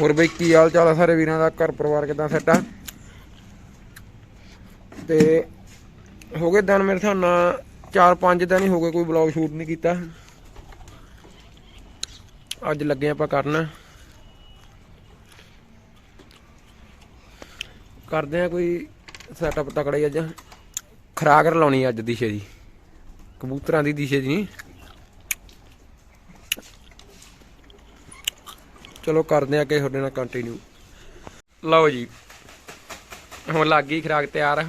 ਹੋਰ ਬਈ ਕੀ ਹਾਲ ਚਾਲ ਆ ਸਾਰੇ ਵੀਰਾਂ ਦਾ? ਘਰ ਪਰਿਵਾਰ ਕਿਦਾਂ ਸੈੱਟ ਆ? ਤੇ ਹੋ ਗਏ ਦਿਨ ਮੇਰੇ ਹਿਸਾਬ ਨਾਲ 4-5 ਦਿਨ ਹੀ ਹੋ ਗਏ, ਕੋਈ ਬਲੌਗ ਸ਼ੂਟ ਨਹੀਂ ਕੀਤਾ। ਅੱਜ ਲੱਗੇ ਆਪਾਂ ਕਰਨਾ। ਕਰਦੇ ਆ ਕੋਈ ਸੈਟਅਪ ਤਕੜਾ ਹੀ ਅੱਜ। ਖਰਾਕ ਲਾਉਣੀ ਅੱਜ ਦਿਸ਼ੇ ਦੀ। ਕਬੂਤਰਾਂ ਦੀ ਦਿਸ਼ੇ ਜੀ ਚਲੋ ਕਰਦੇ ਆ ਅੱਗੇ ਤੁਹਾਡੇ ਨਾਲ ਕੰਟੀਨਿਊ ਲਓ ਜੀ, ਹੁਣ ਲੱਗ ਗਈ ਖਰਾਕ ਤਿਆਰ।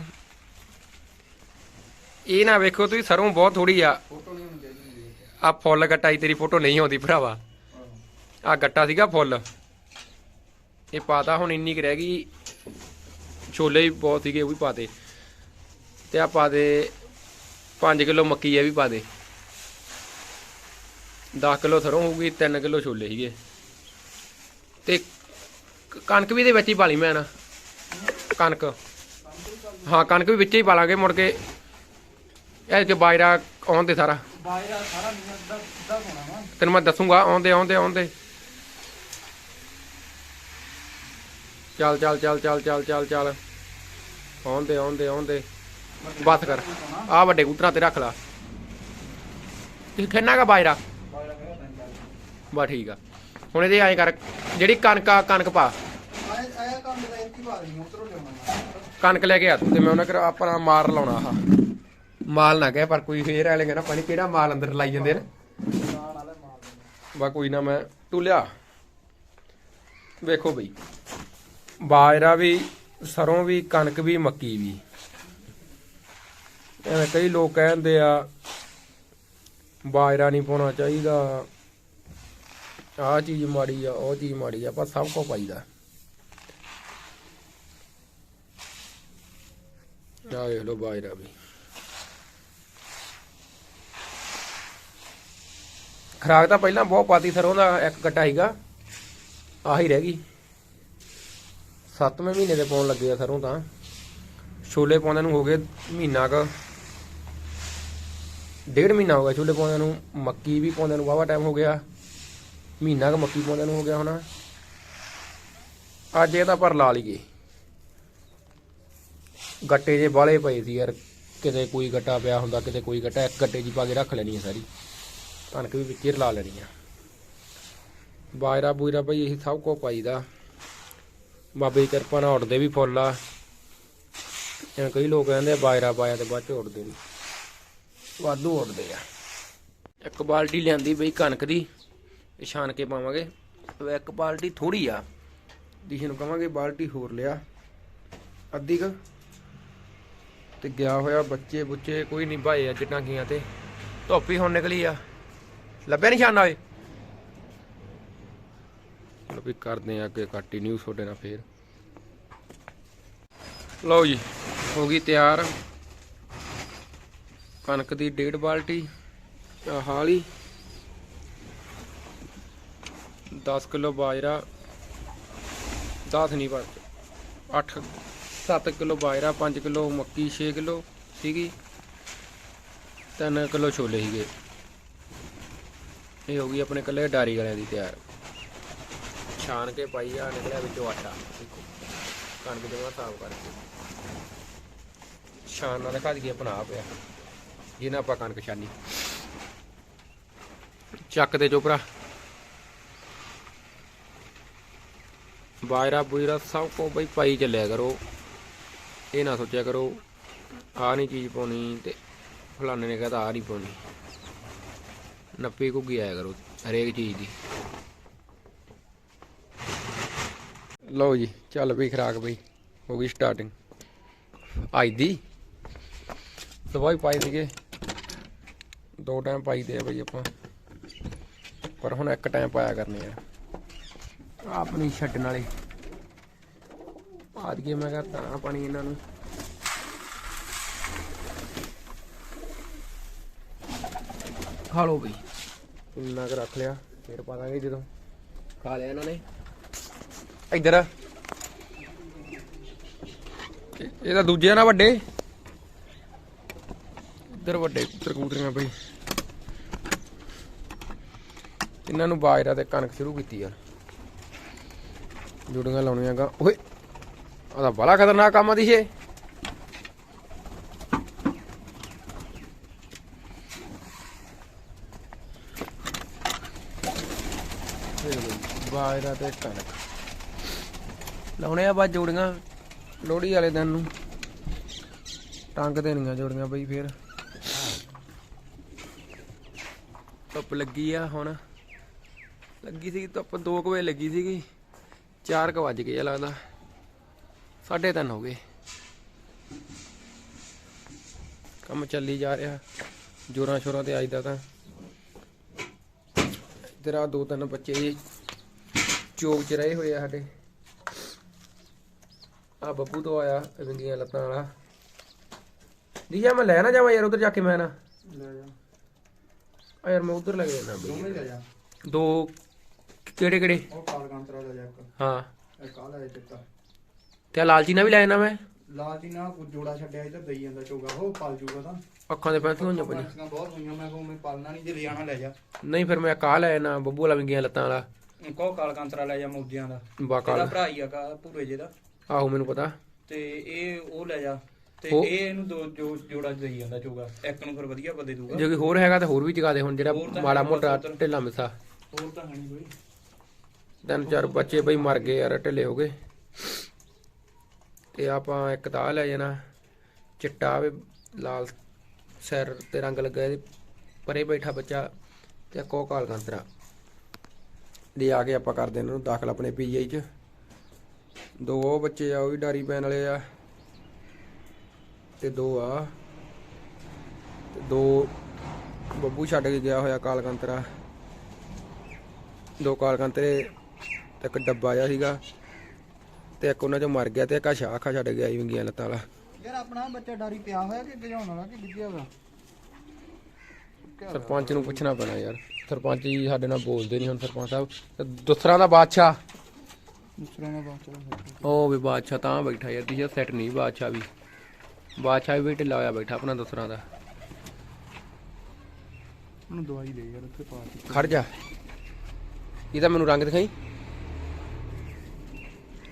ਇਹ ਨਾ ਵੇਖੋ, ਤੁਸੀਂ ਸਰੋਂ ਬਹੁਤ ਥੋੜੀ ਆ। ਆ ਫੁੱਲ ਕਟਾਈ, ਤੇਰੀ ਫੋਟੋ ਨਹੀਂ ਆਉਂਦੀ ਭਰਾਵਾ। ਆ ਗੱਟਾ ਸੀਗਾ ਫੁੱਲ। ਇਹ ਪਾਤਾ ਹੁਣ ਇੰਨੀ ਕੁ ਰਹਿ ਗਈ। ਛੋਲੇ ਵੀ ਬਹੁਤ ਸੀਗੇ, ਉਹ ਵੀ ਪਾਤੇ। ਤੇ ਆ ਪਾ ਦੇ 5 ਕਿਲੋ ਮੱਕੀ, ਇਹ ਵੀ ਪਾ ਦੇ 10 ਕਿਲੋ ਸਰੋਂ ਹੋਊਗੀ 3 ਕਿਲੋ ਛੋਲੇ ਸੀਗੇ। ਤੇ ਕਣਕ ਵੀ ਇਹਦੇ ਵਿੱਚ ਹੀ ਪਾ ਲਈ ਮੈਂ ਨਾ। ਕਣਕ। ਹਾਂ ਕਣਕ ਵੀ ਵਿੱਚ ਹੀ ਪਾ ਲਾਂਗੇ ਮੁੜ ਕੇ। ਇਹ ਕਿ ਬਾਇਰਾ ਆਉਣ ਦੇ ਸਾਰਾ। ਬਾਇਰਾ ਸਾਰਾ ਨਹੀਂ ਅੱਧਾ ਅੱਧਾ ਹੋਣਾ ਵਾ। ਤੈਨੂੰ ਮੈਂ ਦੱਸੂਗਾ ਆਉਂਦੇ ਆਉਂਦੇ ਆਉਂਦੇ। ਚੱਲ ਚੱਲ ਚੱਲ ਚੱਲ ਚੱਲ ਚੱਲ ਚੱਲ। ਆਉਂਦੇ ਆਉਂਦੇ ਆਉਂਦੇ। ਬਸ ਕਰ। ਆ ਵੱਡੇ ਕੂਤਰਾਂ ਤੇ ਰੱਖ ਲਾ। ਇਹ ਖੰਨਾ ਕਾ ਬਾਇਰਾ ਬਾ ਠੀਕ ਆ। ਹੁਣ ਇਹਦੇ ਐਂ ਕਰ, ਜਿਹੜੀ ਕਣਕ ਆ, ਕਣਕ ਪਾ। ਆਇਆ ਕੰਮ ਦਾ ਇੱਕ ਪਾ ਰਹੀ ਉਧਰੋਂ ਲਿਆਉਣਾ ਕਣਕ ਲੈ ਕੇ ਆ ਤੂੰ ਤੇ ਮੈਂ ਉਹਨਾਂ ਕਰ ਆਪਣਾ ਮਾਰ ਲਾਉਣਾ ਆਹ। ਮਾਲ ਨਾ ਕਹੇ, ਪਰ ਕੋਈ ਫੇਰ ਵਾਲੇ ਕਹਿੰਦਾ ਪਾਣੀ ਕਿਹੜਾ ਮਾਲ ਅੰਦਰ ਲਾਈ ਜਾਂਦੇ ਨੇ। ਬਾ ਕੋਈ ਨਾ ਮੈਂ ਤੂੰ ਲਿਆ ਵੇਖੋ ਬਈ। ਬਾਜਰਾ ਵੀ, ਸਰੋਂ ਵੀ, ਕਣਕ ਵੀ, ਮੱਕੀ ਵੀ। ਐਵੇਂ ਕਈ ਲੋਕ ਕਹਿੰਦੇ ਆ, ਬਾਜਰਾ ਨਹੀਂ ਪਾਉਣਾ ਚਾਹੀਦਾ। ਆਹ ਚੀਜ਼ ਮਾੜੀ ਆ, ਉਹ ਚੀਜ਼ ਮਾੜੀ ਆ, ਆਪਾਂ ਸਭ ਕੋ ਪਾਈਦਾ। ਆ ਵੇਖ ਲੋ ਬਾਜਰਾ ਵੀ। ਖਰਾਕ ਤਾਂ ਪਹਿਲਾਂ ਬਹੁਤ ਪਾਤੀ ਸਰੋਂ ਦਾ ਇੱਕ ਕੱਟਾ ਸੀਗਾ, ਆਹੀ ਰਹਿ ਗਈ। ਸੱਤਵੇਂ ਮਹੀਨੇ ਦੇ ਪਾਉਣ ਲੱਗੇ ਆ ਸਰੋਂ ਤਾਂ। ਛੋਲੇ ਪਾਉਂਦਿਆਂ ਨੂੰ ਹੋ ਗਏ ਮਹੀਨਾ ਕ। ਡੇਢ ਮਹੀਨਾ ਹੋ ਗਿਆ ਛੋਲੇ ਪਾਉਂਦਿਆਂ ਨੂੰ, ਮੱਕੀ ਵੀ ਪਾਉਂਦਿਆਂ ਨੂੰ ਵਾਵਾ ਟਾਈਮ ਹੋ ਗਿਆ। ਮਹੀਨਾ ਕ ਮੱਕੀ ਪਾਉਂਦੇ ਨੂੰ ਹੋ ਗਿਆ ਹੋਣਾ। ਅੱਜ ਇਹ ਤਾਂ ਪਰ ਲਾ ਲਈਏ। ਗੱਟੇ ਜੇ ਬਾਲੇ ਪਏ ਸੀ ਯਾਰ, ਕਿਤੇ ਕੋਈ ਗੱਟਾ ਪਿਆ ਹੁੰਦਾ, ਕਿਤੇ ਕੋਈ ਗੱਟਾ, ਇੱਕ ਗੱਟੇ ਜੀ ਪਾ ਕੇ ਰੱਖ ਲੈਣੀ ਹੈ ਸਾਰੀ। ਕਣਕ ਵੀ ਵਿੱਚ ਲਾ ਲੈਣੀ ਆ। ਬਾਜਰਾ ਬੂਜਰਾ ਭਾਈ ਇਹੀ ਸਭ ਕੋ ਪਾਈਦਾ। ਬਾਬੇ ਦੀ ਕਿਰਪਾ ਨਾਲ ਉੱਡਦੇ ਵੀ ਫੁੱਲ ਆ। ਜਿਵੇਂ ਕਈ ਲੋਕ ਕਹਿੰਦੇ ਆ, ਬਾਜਰਾ ਪਾਇਆ ਤੇ ਬਾਅਦ ਚ ਉੱਡਦੇ ਨਹੀਂ ਵਾਧੂ ਉੱਡਦੇ ਆ। ਇੱਕ ਬਾਲਟੀ ਲਿਆਂਦੀ ਬਈ ਕਣਕ ਦੀ। ਇਹ ਛਾਨ ਕੇ ਪਾਵਾਂਗੇ। ਇੱਕ ਬਾਲਟੀ ਥੋੜੀ ਆ। ਦਿਸ਼ ਨੂੰ ਕਵਾਂਗੇ ਬਾਲਟੀ ਹੋਰ ਲਿਆ। ਅੱਧੀ ਕ। ਤੇ ਗਿਆ ਹੋਇਆ ਬੱਚੇ ਬੁੱਚੇ ਕੋਈ ਨਹੀਂ ਭਾਏ ਅੱਜ ਟਾਂਗੀਆਂ ਤੇ। ਧੁੱਪ ਹੀ ਹੁਣ ਨਿਕਲੀ ਆ। ਲੱਭਿਆ ਨਿਸ਼ਾਨਾ ਓਏ ਚਲੋ ਵੀ ਕਰਦੇ ਆ ਅੱਗੇ ਕੰਟੀਨਿਊ ਤੁਹਾਡੇ ਨਾਲ ਫੇਰ। ਲਓ ਜੀ, ਹੋ ਗਈ ਤਿਆਰ। ਕਣਕ ਦੀ ਡੇਢ ਬਾਲਟੀ ਹਾਲੀ। 10 ਕਿਲੋ ਬਾਜਰਾ 10 ਨਹੀਂ ਪਰ 8 7 ਕਿਲੋ ਬਾਜਰਾ 5 ਕਿਲੋ ਮੱਕੀ 6 ਕਿਲੋ ਸੀਗੀ 3 ਕਿਲੋ ਛੋਲੇ ਸੀਗੇ। ਇਹ ਹੋ ਗਈ ਆਪਣੇ ਕੱਲੇ ਡਾਰੀ ਵਾਲਿਆਂ ਦੀ ਤਿਆਰ। ਛਾਨ ਕੇ ਪਾਈ ਆ, ਨਿਕਲਿਆ ਵਿੱਚੋਂ ਆਟਾ। ਦੇਖੋ, ਕਣਕ ਜਮਾ ਸਾਫ਼ ਕਰਕੇ। ਛਾਨ ਨਾਲ ਘੱਟ ਦਈਏ ਬਣਾ ਪਿਆ ਜਿਹਨਾਂ ਆਪਾਂ ਕਣਕ ਛਾਨੀ ਚੱਕ ਦੇ ਚੋਪਰਾ ਬਾਜਰਾ ਬੁਜਰਾ ਸਭ ਕੋ ਬਈ ਪਾਈ ਚੱਲਿਆ ਕਰੋ। ਇਹ ਨਾ ਸੋਚਿਆ ਕਰੋ, ਆਹ ਨਹੀਂ ਚੀਜ਼ ਪਾਉਣੀ ਤੇ ਫਲਾਣੇ ਨੇ ਕਹਤਾ ਆਹ ਨਹੀਂ ਪਾਉਣੀ। ਨੱਪੀ ਘੁੱਗੀ ਆਇਆ ਕਰੋ ਹਰੇਕ ਚੀਜ਼ ਦੀ। ਲਓ ਜੀ, ਚੱਲ ਪਈ ਖਰਾਕ ਬਈ, ਹੋ ਗਈ ਸਟਾਰਟਿੰਗ ਅੱਜ ਦੀ? ਦਵਾਈ ਪਾਈ ਸੀਗੇ। ਦੋ ਟਾਈਮ ਪਾਈਦੇ ਆ ਬਈ ਆਪਾਂ। ਪਰ ਹੁਣ ਇੱਕ ਟਾਈਮ ਪਾਇਆ ਕਰਨੇ ਆ। ਆਪਣੀ ਛੱਡਣ ਵਾਲੇ। ਪਾ ਦਈਏ ਮੈਂ ਕਿਹਾ ਤਾਂ ਪਾਣੀ ਇਹਨਾਂ ਨੂੰ। ਖਾ ਲਓ ਬਈ। ਇੰਨਾ ਕੁ ਰੱਖ ਲਿਆ, ਫਿਰ ਪਾ ਦਾਂਗੇ ਜਦੋਂ। ਖਾ ਲਿਆ ਇਹਨਾਂ ਨੇ। ਇੱਧਰ। ਆ। ਇਹ ਤਾਂ ਦੂਜੇ ਆ ਨਾ ਵੱਡੇ। ਇੱਧਰ ਵੱਡੇ ਤਰਕੂਤਰੀਆਂ ਬਈ। ਇਹਨਾਂ ਨੂੰ ਬਾਜਰਾ ਤੇ ਕਣਕ ਸ਼ੁਰੂ ਕੀਤੀ ਯਾਰ। ਜੁੜੀਆਂ ਲਾਉਣੀਆਂ ਗਾ ਓਏ ਆਦਾ ਬੜਾ ਖਤਰਨਾਕ ਕੰਮ ਆ ਦਿਸ਼ੇ ਬਾਇਰਾ ਤੇ ਕਣਕ। ਲਾਉਣੇ ਆ ਬਾ ਜੋੜੀਆਂ, ਲੋਹੜੀ ਵਾਲੇ ਦਿਨ ਨੂੰ। ਟੰਗ ਦੇਣੀਆਂ ਜੋੜੀਆਂ ਬਈ ਫੇਰ। ਧੁੱਪ ਲੱਗੀ ਆ ਹੁਣ। ਲੱਗੀ ਸੀ ਧੁੱਪ 2 ਵਜੇ ਲੱਗੀ ਸੀਗੀ। 4 ਕੁ ਵੱਜ ਗਏ ਲੱਗਦਾ। 3:30 ਹੋ ਗਏ। ਕੰਮ ਚੱਲੀ ਜਾ ਰਿਹਾ। ਜੋਰਾਂ ਸ਼ੋਰਾਂ ਤੇ ਆਈਦਾ ਤਾਂ। ਇੱਧਰ ਆ ਦੋ ਤਿੰਨ ਬੱਚੇ ਜੀ। ਚੋਕ ਚ ਰਹੇ ਹੋਏ ਆ ਸਾਡੇ। ਆ ਬੱਬੂ ਤੋਂ ਆਇਆ ਵਿੰਗੀਆਂ ਲੱਤਾਂ ਵਾਲਾ। ਦੀਜਾ ਮੈਂ ਲੈ ਨਾ ਜਾਵਾਂ ਯਾਰ ਉਧਰ ਜਾ ਕੇ ਮੈਂ ਨਾ। ਲੈ ਜਾ। ਆ ਯਾਰ ਮੈਂ ਉਧਰ ਲੱਗ ਜਾਣਾ। ਦੋਵੇਂ ਬਈ ਲੈ ਜਾ। ਦੋ। ਕਿਹੜੇ ਕਿਹੜੇ? ਉਹ ਲੈ ਜਾ ਇੱਕ। ਹਾਂ। ਇਹ ਕਾਲਾ ਹੈ ਚਿੱਟਾ ਤੇ ਆਹ ਲਾਲਚੀ ਨਾਲ ਵੀ ਲੈ ਜਾਣਾ ਮੈਂ? ਲਾਲਚੀ ਨਾਲ ਕੋਈ ਜੋੜਾ ਛੱਡਿਆ ਇੱਧਰ ਦਈ ਜਾਂਦਾ ਚੋਗਾ ਉਹ ਪਲ ਜੂਗਾ ਤਾਂ। ਅੱਖਾਂ ਦੇ ਪੈਂਥੀਆਂ ਹੋਈਆਂ ਪਈਆਂ। ਪੈਂਸੀਆਂ ਬਹੁਤ ਹੋਈਆਂ ਮੈਂ ਕਹੂੰ ਮੈਂ ਪਾਲਣਾ ਨਹੀਂ ਜੇ ਲੈ ਜਾਣਾ ਲੈ ਜਾ। ਨਹੀਂ ਫਿਰ ਮੈਂ ਕਾਹ ਲੈ ਜਾਣਾ ਬੱਬੂ ਵਾਲਾ ਵਿੰਗੀਆਂ ਲੱਤਾਂ ਵਾਲਾ। ਕੋ ਕਾਲ ਕੰਤਰਾ ਲੈ ਜਾ ਮੌਜਿਆਂ ਦਾ। ਬਾ ਇਹਦਾ ਕਾਲ ਭਰਾ ਹੀ ਆ ਕਾ ਪੂਰੇ ਜੇ ਦਾ। ਆਹੋ ਮੈਨੂੰ ਪਤਾ। ਤੇ ਇਹ ਉਹ ਲੈ ਜਾ ਤੇ ਉਹ- ਇਹ ਇਹਨੂੰ ਦੋ ਜੋ ਜੋੜਾ ਦੇਈ ਜਾਂਦਾ ਚੋਗਾ। ਇੱਕ ਨੂੰ ਫਿਰ ਵਧੀਆ ਬੰਦੇ ਦੂਗਾ ਜੇ ਕੋਈ ਹੋਰ ਹੈਗਾ ਤਾਂ ਹੋਰ ਵੀ ਜਗਾ ਦੇ ਹੁਣ ਜਿਹੜਾ ਹੋਰ ਤਾਂ ਮਾੜਾ ਮੋਟਾ। ਢਿੱਲਾ ਮਿੱਸਾ ਹੋਰ ਤਾਂ ਹੈ ਨਹੀਂ ਕੋਈ। ਤਿੰਨ ਚਾਰ ਬੱਚੇ ਬਈ ਮਰ ਗਏ ਯਾਰ, ਢਿੱਲੇ ਹੋ ਗਏ। ਤੇ ਆਪਾਂ ਇੱਕ ਤਾਂ ਲੈ ਜਾਣਾ, ਚਿੱਟਾ ਵੇ ਲਾਲ ਸਿਰ ਤੇ ਰੰਗ ਲੱਗਾ ਇਹਦੇ, ਪਰੇ ਬੈਠਾ ਬੱਚਾ ਤੇ ਇੱਕ ਉਹ ਕਾਲ ਕੰਤਰਾ ਦੇ ਆ ਕੇ ਆਪਾਂ ਕਰਦੇ ਇਹਨਾਂ ਨੂੰ ਦਾਖਲ ਆਪਣੇ ਪੀਜੀਆਈ ਚ। ਦੋ ਉਹ ਬੱਚੇ ਆ, ਉਹ ਵੀ ਡਾਰੀ ਪੈਣ ਵਾਲੇ ਆ। ਤੇ ਦੋ ਆ, ਤੇ ਦੋ ਬੱਬੂ ਛੱਡ ਕੇ ਗਿਆ ਹੋਇਆ ਕਾਲ ਦੋ ਕਾਲ ਇੱਕ ਡੱਬਾ ਜਿਹਾ ਸੀਗਾ ਤੇ ਇੱਕ ਉਹਨਾਂ ਚੋਂ ਮਰ ਗਿਆ ਤੇ ਇੱਕ ਆ ਸ਼ਾਖਾ ਛੱਡ ਗਿਆ ਸੀ ਵਿੰਗੀਆਂ ਲੱਤਾਂ ਵਾਲਾ। ਯਾਰ ਆਪਣਾ ਬੱਚਾ ਡਾਰੀ ਪਿਆ ਹੋਇਆ ਕਿ ਭਜਾਉਣ ਵਾਲਾ ਕਿ ਡਿੱਗਿਆ ਹੋਇਆ ਸਰਪੰਚ ਨੂੰ ਪੁੱਛਣਾ ਪੈਣਾ ਯਾਰ। ਸਰਪੰਚ ਜੀ ਸਾਡੇ ਨਾਲ ਬੋਲਦੇ ਨਹੀਂ ਹੁਣ ਸਰਪੰਚ ਸਾਹਿਬ। ਤੇ ਦੂਸਰਾ ਦਾ ਬਾਦਸ਼ਾਹ। ਦੂਸਰਾ ਨਾ ਬਾਅਦ ਉਹ ਵੀ ਬਾਦਸ਼ਾਹ ਤਾਂ ਬੈਠਾ ਯਾਰ ਦੀ ਸੈੱਟ ਨਹੀਂ ਬਾਦਸ਼ਾਹ ਵੀ। ਬਾਦਸ਼ਾਹ ਵੀ ਢਿੱਲਾ ਹੋਇਆ ਬੈਠਾ ਆਪਣਾ ਦੂਸਰਾ ਦਾ। ਉਹਨੂੰ ਦਵਾਈ ਦੇ ਯਾਰ ਉੱਥੇ ਪਾ ਖੜ ਜਾ। ਇਹਦਾ ਮੈਨੂੰ ਰੰਗ ਦਿਖਾਈ।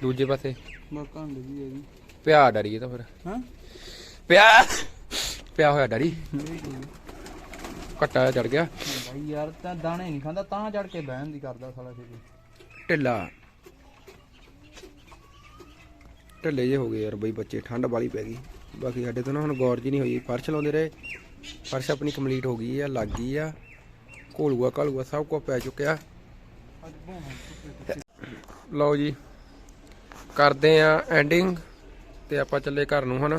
ਦੂਜੇ ਪਾਸੇ। ਮੈਂ ਕੰਡ ਵੀ ਇਹਦੀ ਪਿਆ ਡਰੀ ਇਹ ਤਾਂ ਫਿਰ। ਹਾਂ? ਪਿਆ। ਪਿਆ ਹੋਇਆ ਡਰੀ ਘੱਟਾ ਚੜ ਗਿਆ। ਭਾਈ ਯਾਰ ਤਾਂ ਦਾਣੇ ਨਹੀਂ ਖਾਂਦਾ ਤਾਂ ਚੜ ਕੇ ਬਹਿਣ ਦੀ ਕਰਦਾ ਸਾਲਾ ਛੇਤੀ ਢਿੱਲਾ। ਢਿੱਲੇ ਜੇ ਹੋ ਗਏ ਯਾਰ ਬਈ ਬੱਚੇ ਠੰਡ ਵਾਲੀ ਪੈ ਗਈ। ਬਾਕੀ ਸਾਡੇ ਤੋਂ ਨਾ ਹੁਣ ਗੌਰ ਜੀ ਨਹੀਂ ਹੋਈ। ਫਰਸ਼ ਲਾਉਂਦੇ ਰਹੇ। ਫਰਸ਼ ਆਪਣੀ ਕੰਪਲੀਟ ਹੋ ਗਈ ਆ ਲੱਗ ਗਈ ਆ। ਘੋਲੂਆ ਘਾਲੂਆ ਸਭ ਕੁਝ ਪੈ ਚੁੱਕਿਆ। ਲਓ ਜੀ। ਕਰਦੇ ਆ ਐਂਡਿੰਗ ਤੇ ਆਪਾਂ ਚੱਲੇ ਘਰ ਨੂੰ ਹੁਣ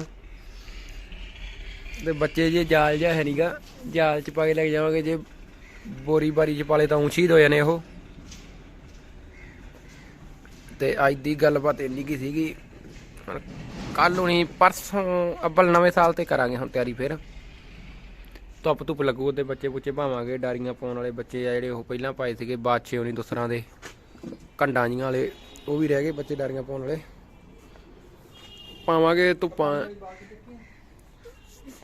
ਤੇ ਬੱਚੇ ਜੇ ਜਾਲ ਜਿਹਾ ਹੈ ਨਹੀਂਗਾ ਜਾਲ ਚ ਪਾ ਕੇ ਲੈ ਜਾਵਾਂਗੇ, ਜੇ ਬੋਰੀ ਬਾਰੀ ਚ ਪਾਲੇ ਤਾਂ ਊਂ ਹੋ ਜਾਣੇ ਉਹ। ਤੇ ਅੱਜ ਦੀ ਗੱਲਬਾਤ ਇੰਨੀ ਕੀ ਸੀਗੀ ਕੱਲ ਨੂੰ ਪਰਸੋਂ ਅੱਬਲ ਨਵੇਂ ਸਾਲ ਤੇ ਕਰਾਂਗੇ ਹੁਣ ਤਿਆਰੀ ਫਿਰ। ਧੁੱਪ ਧੁੱਪ ਲੱਗੂ ਤੇ ਬੱਚੇ ਬੁੱਚੇ ਭਾਵਾਂਗੇ, ਡਾਰੀਆਂ ਪਾਉਣ ਵਾਲੇ ਬੱਚੇ ਆ ਜਿਹੜੇ ਉਹ ਪਹਿਲਾਂ ਪਾਏ ਸੀਗੇ ਬਾਦਸ਼ੇ ਹੋਣੀ, ਦੂਸਰਾਂ ਦੇ। ਕੰਡਾਂ ਜੀਆਂ ਵਾਲੇ ਉਹ ਵੀ ਰਹਿ ਗਏ ਬੱਚੇ ਡਾਰੀਆਂ ਪਾਉਣ ਵਾਲੇ। ਪਾਵਾਂਗੇ ਧੁੱਪਾਂ।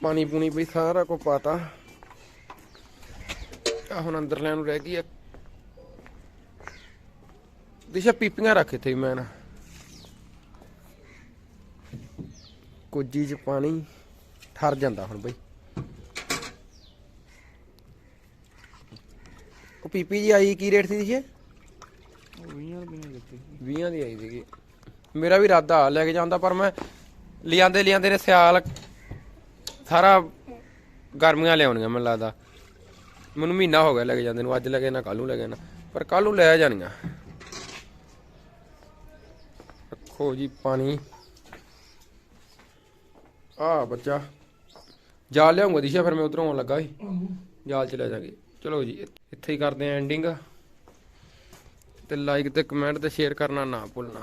ਪਾਣੀ ਪੂਣੀ ਵੀ ਸਾਰਾ ਕੁਝ ਪਾਤਾ। ਆ ਹੁਣ ਅੰਦਰ ਲੈਣ ਨੂੰ ਰਹਿ ਗਈ ਆ। ਦਿਸ਼ਾ, ਪੀਪੀਆਂ ਰੱਖ ਇੱਥੇ ਮੈਂ ਨਾ। ਕੁੱਜੀ ਚ ਪਾਣੀ, ਠਰ ਜਾਂਦਾ ਹੁਣ ਬਈ। ਉਹ ਪੀਪੀ ਜੀ ਆਈ, ਕੀ ਰੇਟ ਸੀ ਦਿਸ਼ੇ? 20 ਰੁਪਏ ਨੇ 20 ਦੀ ਆਈ ਸੀਗੀ। ਮੇਰਾ ਵੀ ਇਰਾਦਾ ਲੈ ਕੇ ਜਾਂਦਾ, ਪਰ ਮੈਂ ਲਿਆਂਦੇ ਲਿਆਂਦੇ ਨੇ ਸਿਆਲ ਸਾਰਾ ਗਰਮੀਆਂ ਲਿਆਉਣੀਆਂ ਮੈਨੂੰ ਲੱਗਦਾ। ਮੈਨੂੰ ਮਹੀਨਾ ਹੋ ਗਿਆ ਲੈ ਕੇ ਜਾਂਦੇ ਨੂੰ, ਅੱਜ ਲੈ ਕੇ ਨਾ ਕੱਲ ਨੂੰ ਲੈ ਕੇ ਨਾ ਪਰ ਕੱਲ ਨੂੰ ਲੈ ਜਾਣੀਆਂ। ਰੱਖੋ ਜੀ ਪਾਣੀ। ਆ ਬੱਚਾ। ਜਾਲ ਲਿਆਉਂਗਾ ਦਿਸ਼ਾ, ਫਿਰ ਮੈਂ ਉਧਰੋਂ ਆਉਣ ਲੱਗਾ ਸੀ। ਜਾਲ ਚ ਲੈ ਜਾਗੇ। ਚਲੋ ਜੀ, ਇੱਥੇ ਹੀ ਕਰਦੇ ਆਂ ਐਂਡਿੰਗ ਤੇ ਲਾਈਕ ਤੇ ਕਮੈਂਟ ਤੇ ਸ਼ੇਅਰ ਕਰਨਾ ਨਾ ਭੁੱਲਣਾ।